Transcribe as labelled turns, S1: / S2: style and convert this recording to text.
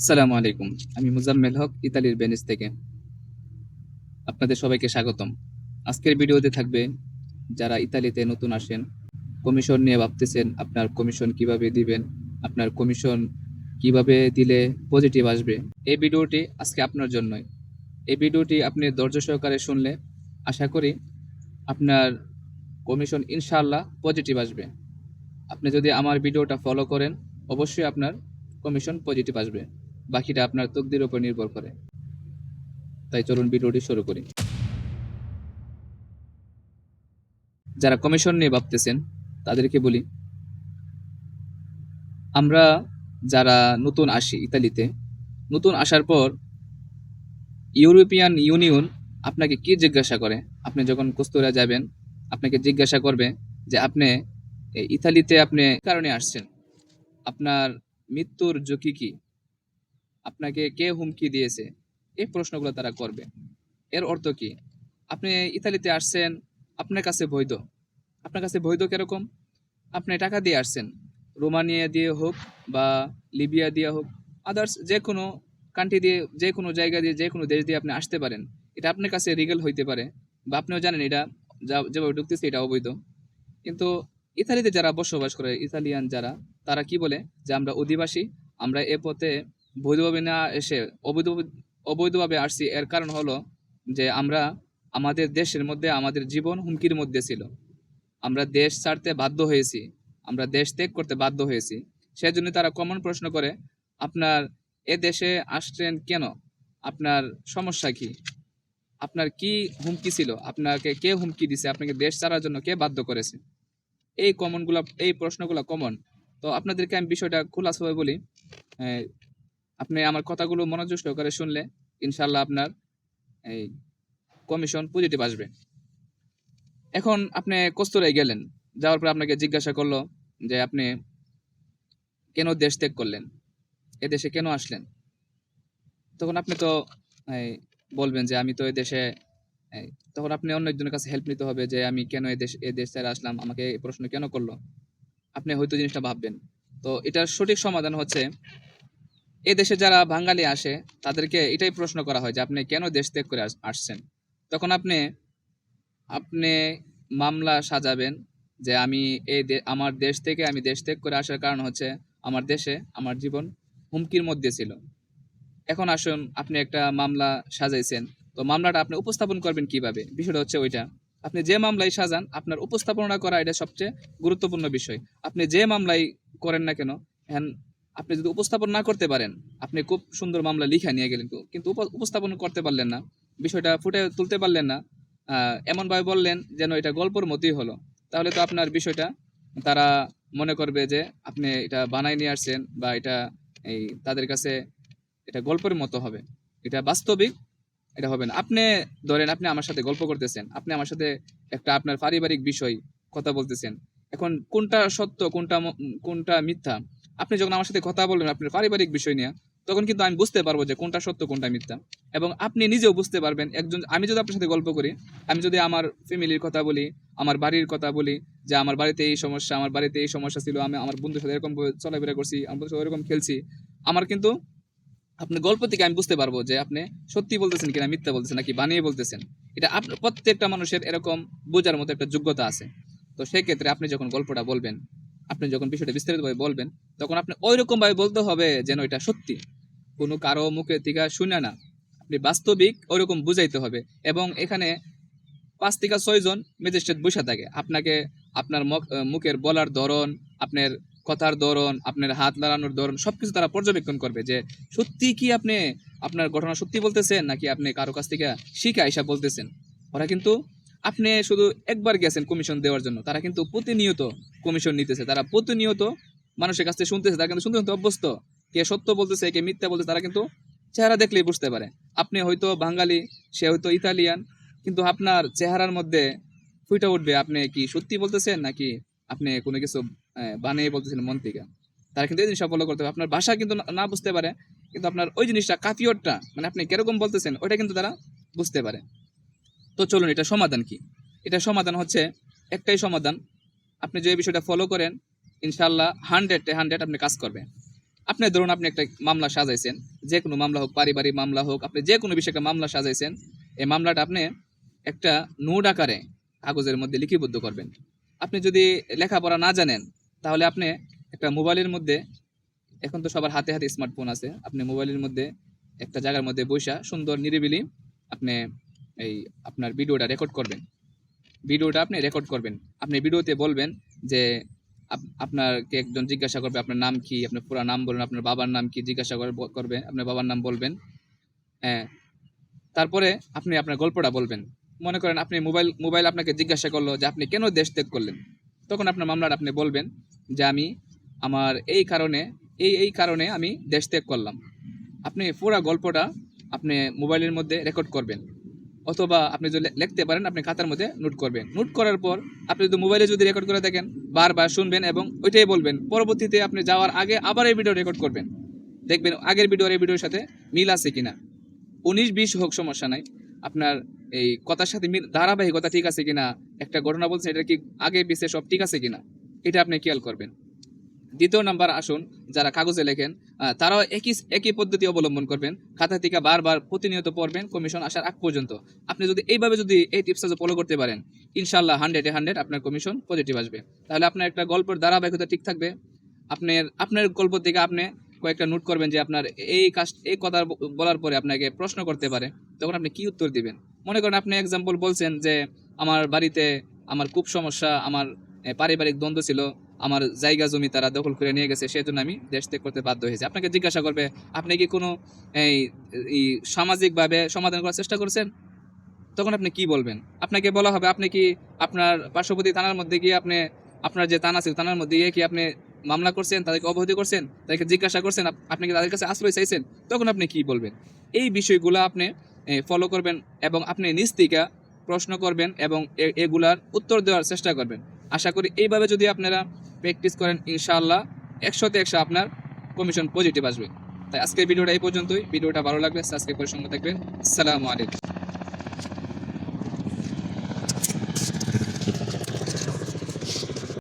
S1: আসসালামু আলাইকুম। আমি মুজাম্মেল হক, ইতালির ভেনিস থেকে। আপনাদের সবাইকে স্বাগতম। আজকের ভিডিওতে থাকবে যারা ইতালিতে নতুন আসেন, কমিশন নিয়ে ভাবতেছেন আপনার কমিশন কীভাবে দিবেন, আপনার কমিশন কীভাবে দিলে পজিটিভ আসবে। এই ভিডিওটি আজকে আপনার জন্যই। এই ভিডিওটি আপনি ধৈর্য সহকারে শুনলে আশা করি আপনার কমিশন ইনশাআল্লাহ পজিটিভ আসবে। আপনি যদি আমার ভিডিওটা ফলো করেন, অবশ্যই আপনার কমিশন পজিটিভ আসবে। বাকিটা আপনার তকদির উপর নির্ভর করে। তাই চলুন ভিডিওটি শুরু করি। যারা কমিশন নিয়ে ভাবতেছেন, তাদেরকে বলি, আমরা যারা নতুন আসি ইতালিতে, নতুন আসার পর ইউরোপিয়ান ইউনিয়ন আপনাকে কি জিজ্ঞাসা করে? আপনি যখন কস্তুরা যাবেন, আপনাকে জিজ্ঞাসা করবে যে আপনি ইতালিতে আপনি কারণে আসছেন। আপনার মৃত্যুর ঝুঁকি কি? আপনাকে কে হুমকি দিয়েছে? এই প্রশ্নগুলো তারা করবে। এর অর্থ কি? আপনি ইতালিতে আসছেন, আপনার কাছে বৈধ। আপনার কাছে বৈধ কীরকম? আপনি টাকা দিয়ে আসছেন, রোমানিয়া দিয়ে হোক বা লিবিয়া দিয়ে হোক আদার্স যে কোনো কান্ট্রি দিয়ে, যে কোনো জায়গা দিয়ে, যে কোনো দেশ দিয়ে আপনি আসতে পারেন। এটা আপনার কাছে রিগেল হইতে পারে বা আপনিও জানেন এটা যা- যেভাবে ঢুকতেছে এটা অবৈধ। কিন্তু ইতালিতে যারা বসবাস করে, ইতালিয়ান যারা, তারা কি বলে? যে আমরা অধিবাসী, আমরা এ পথে বৈধভাবে না এসে অবৈধ অবৈধভাবে আসছি, এর কারণ হলো যে আমরা আমাদের দেশের মধ্যে আমাদের জীবন হুমকির মধ্যে ছিল। আমরা দেশ ছাড়তে বাধ্য হয়েছি, আমরা দেশ ত্যাগ করতে বাধ্য হয়েছি। সেজন্য তারা কমন প্রশ্ন করে, আপনার এ দেশে আসছেন কেন? আপনার সমস্যা কি? আপনার কি হুমকি ছিল? আপনাকে কে হুমকি দিছে? আপনাকে দেশ ছাড়ার জন্য কে বাধ্য করেছে? এই কমনগুলা এই প্রশ্নগুলো কমন তো আপনাদেরকে আমি বিষয়টা খোলাসভাবে বলি আপনি আমার কথাগুলো মনোযোগ সহকারে শুনলে ইনশাল্লাহ আপনার এই কমিশন পজিটিভ আসবে। এখন আপনি কস্তুরায় গেলেন, যাওয়ার পর আপনাকে জিজ্ঞাসা করল যে আপনি কেন দেশ ত্যাগ করলেন? এ দেশে কেন আসলেন? তখন আপনি তো বলবেন যে আমি তো এ দেশে তখন আপনি অন্য একজনের কাছে হেল্প নিতে হবে যে আমি কেন এ দেশ এ দেশ ছেড়ে আসলাম, আমাকে এই প্রশ্ন কেন করল? আপনি হয়তো জিনিসটা ভাববেন। তো এটার সঠিক সমাধান হচ্ছে এ দেশে যারা বাঙালি আসে, তাদেরকে এটাই প্রশ্ন করা হয় যে, আপনি কেন দেশ ত্যাগ করে আসছেন? তখন আপনি আপনি মামলা সাজাবেন যে, আমি এই আমার দেশ থেকে আমি দেশ ত্যাগ করে আসার কারণ হচ্ছে আমার দেশে আমার জীবন হুমকির মধ্যে ছিল। এখন আসুন, আপনি একটা মামলা সাজাইছেন। তো মামলাটা আপনি উপস্থাপন করবেন কীভাবে? বিষয়টা হচ্ছে ওইটা। আপনি যে মামলায় সাজান, আপনার উপস্থাপনা করা এটা সবচেয়ে গুরুত্বপূর্ণ বিষয়। আপনি যে মামলাই করেন না কেন হ্যান আপনি যদি উপস্থাপন না করতে পারেন, আপনি খুব সুন্দর মামলা লিখা নিয়ে গেলেন কিন্তু- উপস্থাপন করতে পারলেন না, বিষয়টা ফুটে তুলতে পারলেন না এমনভাবে বললেন যেন এটা গল্পর মতোই হলো। তাহলে তো আপনার বিষয়টা, তারা মনে করবে যে আপনি এটা বানাই নিয়ে আসছেন বা এটা এই তাদের কাছে এটা গল্পের মতো হবে। এটা বাস্তবিক, এটা হবে না। আপনি ধরেন আপনি আমার সাথে গল্প করতেছেন, আপনি আমার সাথে একটা আপনার পারিবারিক বিষয় কথা বলতেছেন। এখন কোনটা সত্য, কোনটা কোনটা মিথ্যা? আপনি যখন আমার সাথে কথা বলবেন আপনার পারিবারিক বিষয় নিয়ে, তখন কিন্তু আমি বুঝতে পারব যে কোনটা সত্য, কোনটা মিথ্যা। এবং আপনি নিজেও বুঝতে পারবেন, একজন আমি যদি আপনার সাথে গল্প করি, আমি যদি আমার ফ্যামিলির কথা বলি, আমার বাড়ির কথা বলি, যে আমার বাড়িতে এই সমস্যা, আমার বাড়িতে এই সমস্যা ছিল, আমি আমার বন্ধুর সাথে এরকম চলাফেরা করছি, আমার বন্ধুর সাথে এরকম খেলছি, আমার কিন্তু আপনি গল্প থেকে আমি বুঝতে পারব যে আপনি সত্যি বলতেছেন কিনা, মিথ্যা বলতেছেন নাকি বানিয়ে বলতেছেন। এটা আপনার প্রত্যেকটা মানুষের এরকম বোঝার মতো একটা যোগ্যতা আছে। তো সেই ক্ষেত্রে আপনি যখন গল্পটা বলবেন আপনি যখন বিষয়টা বিস্তারিতভাবে বলবেন, তখন আপনি ওই রকম ভাবে বলতে হবে যেন এটা সত্যি। কোনো কারও মুখে থেকে শুনে না। আপনি বাস্তবিক ওইরকম বুঝাইতে হবে এবং এখানে পাঁচ থেকে ছয় জন ম্যাজিস্ট্রেট বসে থাকে। আপনাকে আপনার মুখ- মুখের বলার ধরন, আপনার কথার ধরন, আপনার হাত নাড়ানোর ধরন সবকিছু তারা পর্যবেক্ষণ করবে যে সত্যি কি আপনি আপনার ঘটনা সত্যি বলতেছেন নাকি আপনি কারও কাছ থেকে শিখে আইসা বলতেছেন। ওরা কিন্তু আপনি শুধু একবার গেছেন কমিশন দেওয়ার জন্য, তারা কিন্তু প্রতিনিয়ত কমিশন নিতেছে। তারা প্রতিনিয়ত মানুষের কাছ থেকে শুনতেছে, তারা কিন্তু শুনতে শুনতে অভ্যস্ত। কে সত্য বলতেছে, কে মিথ্যা বলতেছে, তারা কিন্তু চেহারা দেখলেই বুঝতে পারে। আপনি হয়তো বাঙালি, সে হয়তো ইতালিয়ান, কিন্তু আপনার চেহারার মধ্যে ফুইটা উঠবে, আপনি কি সত্যি বলতেছেন নাকি আপনি কোনো কিছু বানিয়ে বলতেছেন মন থেকে? তারা কিন্তু এই জিনিসটা ফলো করতে হবে আপনার ভাষা কিন্তু না- বুঝতে পারে, কিন্তু আপনার ওই জিনিসটা কাফিয়রটা মানে আপনি কীরকম বলতেছেন, ওইটা কিন্তু তারা বুঝতে পারে। তো চলুন, এটা সমাধান কি? এটা সমাধান হচ্ছে একটাই সমাধান। আপনি যে বিষয়টা ফলো করেন ইনশাল্লাহ হান্ড্রেড হান্ড্রেড আপনি কাজ করবেন। আপনি ধরুন, আপনি একটা মামলা সাজাইছেন, যে কোনো মামলা হোক, পারিবারিক মামলা হোক, আপনি যে কোনো বিষয়ে মামলা সাজাইছেন, এই মামলাটা আপনি একটা নোট আকারে কাগজের মধ্যে লিপিবদ্ধ করবেন। আপনি যদি লেখাপড়া না জানেন, তাহলে আপনি একটা মোবাইলের মধ্যে, এখন তো সবার হাতে হাতে স্মার্টফোন আছে, আপনি মোবাইলের মধ্যে একটা জায়গার মধ্যে বৈশা সুন্দর নিরিবিলি আপনি এই আপনার ভিডিওটা রেকর্ড করবেন। ভিডিওটা আপনি রেকর্ড করবেন। আপনি ভিডিওতে বলবেন যে, আপ- আপনাকে একজন জিজ্ঞাসা করবে, আপনার নাম কি? আপনার পুরো নাম বলবেন আপনার বাবার নাম কি? জিজ্ঞাসা করে- করবে, আপনার বাবার নাম বলবেন। হ্যাঁ। তারপরে আপনি আপনার গল্পটা বলবেন। মনে করেন আপনি মোবাইল মোবাইল আপনাকে জিজ্ঞাসা করল যে, আপনি কেন দেশ ত্যাগ করলেন? তখন আপনার মামলাটা আপনি বলবেন যে, আমি আমার এই কারণে, এই এই কারণে আমি দেশ ত্যাগ করলাম। আপনি পুরা গল্পটা আপনি মোবাইলের মধ্যে রেকর্ড করবেন। অথবা আপনি যদি লিখতে পারেন, আপনি খাতার মধ্যে নোট করবেন। নোট করার পর আপনি যদি মোবাইলে যদি রেকর্ড করে দেখেন বারবার শুনবেন এবং ওইটাই বলবেন। পরবর্তীতে আপনি যাওয়ার আগে আবার এই ভিডিও রেকর্ড করবেন। দেখবেন আগের ভিডিও আর এই ভিডিওর সাথে মিল আছে কিনা। উনিশ বিশ হোক, সমস্যা নাই। আপনার এই কথার সাথে মিল, ধারাবাহিকতা ঠিক আছে কিনা, একটা ঘটনা বলছেন, এটা কি আগে পিছে সব ঠিক আছে কিনা, এটা আপনি খেয়াল করবেন। দ্বিতীয় নাম্বার আসুন, যারা কাগজে লেখেন তারাও একই একই পদ্ধতি অবলম্বন করবেন। খাতা থেকে বারবার প্রতিনিয়ত পড়বেন কমিশন আসার আগ পর্যন্ত। আপনি যদি এইভাবে যদি এই টিপসটা ফলো করতে পারেন ইনশাল্লাহ হান্ড্রেডে হান্ড্রেড আপনার কমিশন পজিটিভ আসবে। তাহলে আপনার একটা গল্পের ধারাবাহিকতা ঠিক থাকবে। আপনার আপনার গল্প থেকে আপনি কয়েকটা নোট করবেন যে আপনার এই কাজ, এই কথা বলার পরে আপনাকে প্রশ্ন করতে পারে। তখন আপনি কি উত্তর দিবেন? মনে করেন আপনি এক্সাম্পল বলছেন যে, আমার বাড়িতে আমার খুব সমস্যা, আমার পারিবারিক দ্বন্দ্ব ছিল। আমার জায়গা জমি তারা দখল করে নিয়ে গেছে, সেজন্য আমি দেশ ত্যাগ করতে বাধ্য হয়েছি। আপনাকে জিজ্ঞাসা করবে, আপনি কি কোনো এই সামাজিকভাবে সমাধান করার চেষ্টা করছেন? তখন আপনি কি বলবেন? আপনাকে বলা হবে, আপনি কি আপনার পার্শ্ববর্তী থানার মধ্যে গিয়ে আপনি, আপনার যে থানা ছিল থানার মধ্যে গিয়ে কি আপনি মামলা করছেন, তাদেরকে অবহিত করছেন, তাদেরকে জিজ্ঞাসা করছেন আপনি কি তাদের কাছে আশ্রয় চাইছেন? তখন আপনি কি বলবেন? এই বিষয়গুলো আপনি ফলো করবেন এবং আপনি নিজ প্রশ্ন করবেন এবং এগুলার উত্তর দেওয়ার চেষ্টা করবেন। আশা করি এইভাবে যদি আপনারা প্র্যাকটিস করেন, ইনশাআল্লাহ একশোতে একশো আপনার কমিশন পজিটিভ আসবে। তাই আজকের ভিডিওটা এই পর্যন্তই। ভিডিওটা ভালো লাগবে সাবস্ক্রাইব করে সঙ্গে থাকবেন। আসসালামু আলাইকুম।